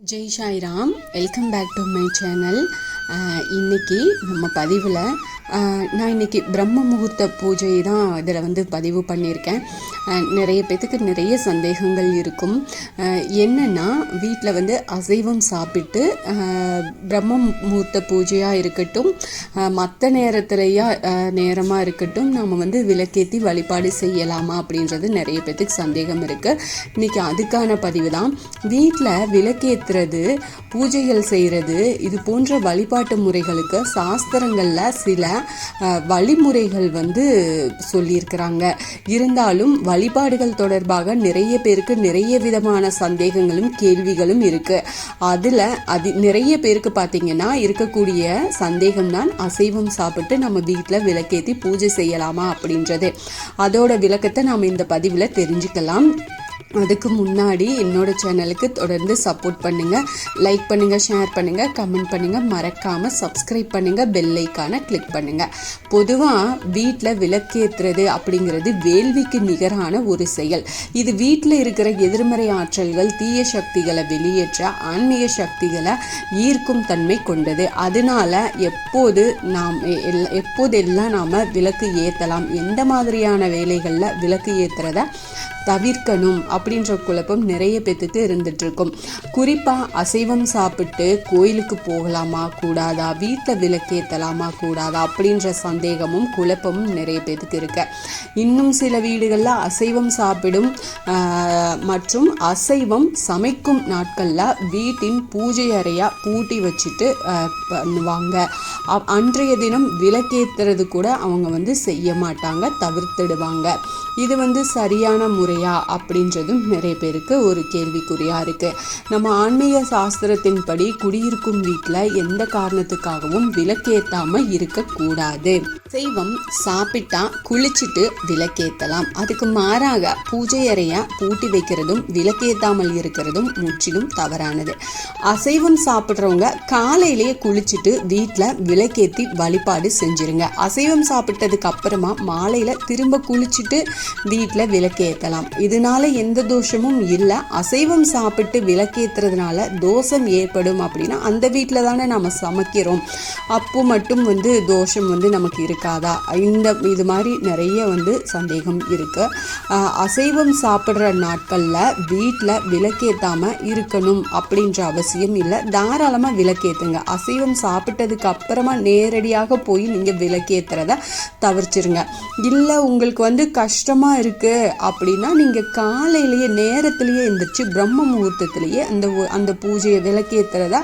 जय Sai Ram welcome back to my channel இன்னைக்கு நம்ம பதிவில் நான் இன்னைக்கு பிரம்ம முகூர்த்த பூஜை தான் இதில் வந்து பதிவு பண்ணியிருக்கேன். நிறைய பேத்துக்கு நிறைய சந்தேகங்கள் இருக்கும். என்னென்னா என்னன்னா வீட்டில் வந்து அசைவம் சாப்பிட்டு பிரம்ம முகூர்த்த பூஜையாக இருக்கட்டும் மற்ற நேரத்துலையா நேரமாக இருக்கட்டும் நம்ம வந்து விளக்கேற்றி வழிபாடு செய்யலாமா அப்படின்றது நிறைய பேத்துக்கு சந்தேகம் இருக்குது இன்னைக்கு அதுக்கான பதிவு தான். வீட்டில் விளக்கேற்றுறது பூஜைகள் செய்கிறது இது போன்ற வழிபாட்டு முறைகளுக்கு சாஸ்திரங்களில் சில வழிமுறைகள் வந்து சொல்லியிருக்கிறாங்க. இருந்தாலும் வழிபாடுகள் தொடர்பாக நிறைய பேருக்கு நிறைய விதமான சந்தேகங்களும் கேள்விகளும் இருக்குது அதில் அது நிறைய பேருக்கு பார்த்தீங்கன்னா இருக்கக்கூடிய சந்தேகம் தான் அசைவம் சாப்பிட்டு நம்ம வீட்டில் விளக்கேற்றி பூஜை செய்யலாமா அப்படின்றது. அதோட விளக்கத்தை நாம் இந்த பதிவில் தெரிஞ்சுக்கலாம். அதுக்கு முன்னாடி என்னோட சேனலுக்கு தொடர்ந்து சப்போர்ட் பண்ணுங்கள் லைக் பண்ணுங்கள் ஷேர் பண்ணுங்கள் கமெண்ட் பண்ணுங்கள் மறக்காமல் சப்ஸ்கிரைப் பண்ணுங்கள் பெல்லைக்கான கிளிக் பண்ணுங்கள் பொதுவாக வீட்டில் விளக்கேற்றுறது அப்படிங்கிறது வேள்விக்கு நிகரான ஒரு செயல். இது வீட்டில் இருக்கிற எதிர்மறை ஆற்றல்கள் தீய சக்திகளை வெளியேற்ற ஆன்மீக சக்திகளை ஈர்க்கும் தன்மை கொண்டது. அதனால எப்போது நாம் எ- எல்- எப்போதெல்லாம் நாம் விளக்கு ஏற்றலாம் எந்த மாதிரியான வேலைகளில் விளக்கு ஏற்றுறத தவிர்க்கணும் அப்படின்ற குழப்பம் நிறைய பேத்துக்கு இருந்துட்டுருக்கும். குறிப்பாக அசைவம் சாப்பிட்டு கோயிலுக்கு போகலாமா கூடாதா? வீட்டில் விளக்கேற்றலாமா கூடாதா? அப்படின்ற சந்தேகமும் குழப்பமும் நிறைய பேத்துக்கு இருக்கு. இன்னும் சில வீடுகளில் அசைவம் சாப்பிடும் மற்றும் அசைவம் சமைக்கும் நாட்களில் வீட்டின் பூஜை அறையாக பூட்டி வச்சுட்டு பண்ணுவாங்க. அன்றைய தினம் விளக்கேற்றுறது கூட அவங்க வந்து செய்ய மாட்டாங்க தவிர்த்திடுவாங்க. இது வந்து சரியான முறையா அப்படின்றதும் நிறைய பேருக்கு ஒரு கேள்விக்குறியாக இருக்குது நம்ம ஆன்மீக சாஸ்திரத்தின்படி குடியிருக்கும் வீட்டில் எந்த காரணத்துக்காகவும் விளக்கேற்றாமல் இருக்கக்கூடாது. செய்வம் சாப்பிட்டா குளிச்சுட்டு விளக்கேற்றலாம் அதுக்கு மாறாக பூஜை அறைய பூட்டி வைக்கிறதும் விளக்கேற்றாமல் இருக்கிறதும் முற்றிலும் தவறானது. அசைவம் சாப்பிட்றவங்க காலையிலேயே குளிச்சுட்டு வீட்டில் விளக்கேற்றி வழிபாடு செஞ்சிருங்க. அசைவம் சாப்பிட்டதுக்கு அப்புறமா மாலையில் திரும்ப குளிச்சுட்டு வீட்டில் விளக்கேற்றலாம் இதனால எந்த எந்த தோஷமும் இல்லை. அசைவம் சாப்பிட்டு விளக்கேற்றுறதுனால தோஷம் ஏற்படும் அப்படின்னா அந்த வீட்டில் தானே நம்ம சமைக்கிறோம். அப்போ மட்டும் வந்து தோஷம் வந்து நமக்கு இருக்காதா? இந்த இது மாதிரி நிறைய வந்து சந்தேகம் இருக்குது அசைவம் சாப்பிட்ற நாட்களில் வீட்டில் விளக்கேற்றாமல் இருக்கணும் அப்படின்ற அவசியம் இல்லை. தாராளமாக விளக்கேற்றுங்க அசைவம் சாப்பிட்டதுக்கு அப்புறமா நேரடியாக போய் நீங்கள் விளக்கேற்றுறத தவிர்ச்சிருங்க. இல்லை உங்களுக்கு வந்து கஷ்டமாக இருக்குது அப்படின்னா நீங்கள் காலை காலையிலேயே நேரத்திலேயே எந்திரிச்சு பிரம்ம முகூர்த்தத்திலேயே அந்த அந்த பூஜையை விளக்கேற்றுறத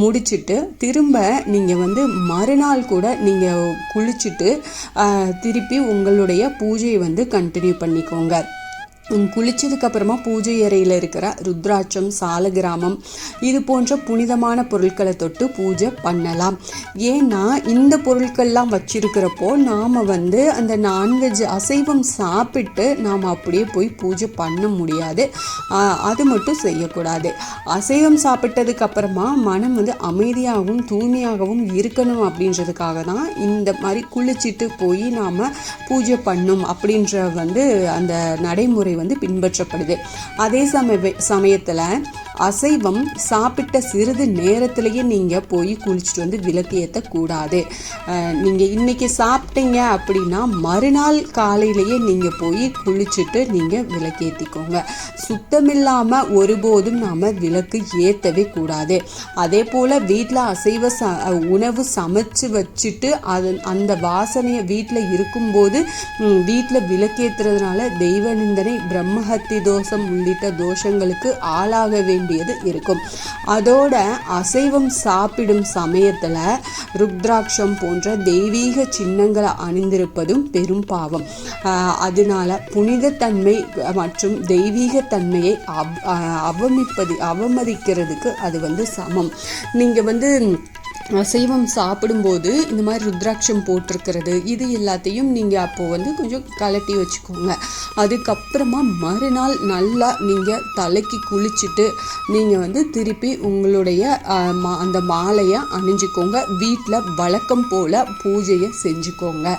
முடிச்சுட்டு திரும்ப நீங்கள் வந்து மறுநாள் கூட நீங்கள் குளிச்சுட்டு திருப்பி உங்களுடைய பூஜையை வந்து கண்டினியூ பண்ணிக்கோங்க. குளிச்சதுக்கு அப்புறமா பூஜை அறையில் இருக்கிற ருத்ராட்சம் சாலகிராமம் இது போன்ற புனிதமான பொருட்களை தொட்டு பூஜை பண்ணலாம். ஏன்னா இந்த பொருட்கள்லாம் வச்சிருக்கிறப்போ நாம் வந்து அந்த நான்வெஜ் அசைவம் சாப்பிட்டு நாம் அப்படியே போய் பூஜை பண்ண முடியாது. அது மட்டும் செய்யக்கூடாது. அசைவம் சாப்பிட்டதுக்கு அப்புறமா மனம் வந்து அமைதியாகவும் தூய்மையாகவும் இருக்கணும் அப்படின்றதுக்காக தான் இந்த மாதிரி குளிச்சுட்டு போய் நாம் பூஜை பண்ணும் அப்படின்ற வந்து அந்த நடைமுறை வந்து பின்பற்றப்படுது. அதே சமய சமயத்தில் அசைவம் சாப்பிட்ட சிறிது நேரத்திலேயே நீங்கள் போய் குளிச்சுட்டு வந்து விளக்கு ஏற்றக்கூடாது நீங்கள் இன்றைக்கி சாப்பிட்டீங்க அப்படின்னா மறுநாள் காலையிலேயே நீங்கள் போய் குளிச்சுட்டு நீங்கள் விளக்கு ஏற்றிக்கோங்க சுத்தமில்லாமல் ஒருபோதும் நாம் விளக்கு ஏற்றவே கூடாது. அதே போல் வீட்டில் அசைவ ச உணவு சமைச்சு வச்சுட்டு அது அந்த வாசனையை வீட்டில் இருக்கும்போது வீட்டில் விளக்கேற்றுறதுனால தெய்வ நிந்தனை பிரம்மஹத்தி தோஷம் உள்ளிட்ட தோஷங்களுக்கு ஆளாக வேண்டும் வேண்டியது இருக்கும். அதோட அசைவம் சாப்பிடும் சமயத்தில் ருத்ராட்சம் போன்ற தெய்வீக சின்னங்களை அணிந்திருப்பதும் பெரும் பாவம். ஆஹ் அதனால புனிதத்தன்மை மற்றும் தெய்வீகத்தன்மையை அவ் அவமிப்பது அவமதிக்கிறதுக்கு அது வந்து சமம். நீங்கள் வந்து அசைவம் சாப்பிடும்போது இந்த மாதிரி ருத்ராட்சம் போட்டிருக்கிறது இது எல்லாத்தையும் நீங்கள் அப்போது வந்து கொஞ்சம் கலட்டி வச்சுக்கோங்க. அதுக்கப்புறமா மறுநாள் நல்லா நீங்கள் தலைக்கு குளிச்சுட்டு நீங்கள் வந்து திருப்பி உங்களுடைய மா- அந்த மாலையை அணிஞ்சுக்கோங்க. வீட்டில் வழக்கம் போல் பூஜையை செஞ்சுக்கோங்க.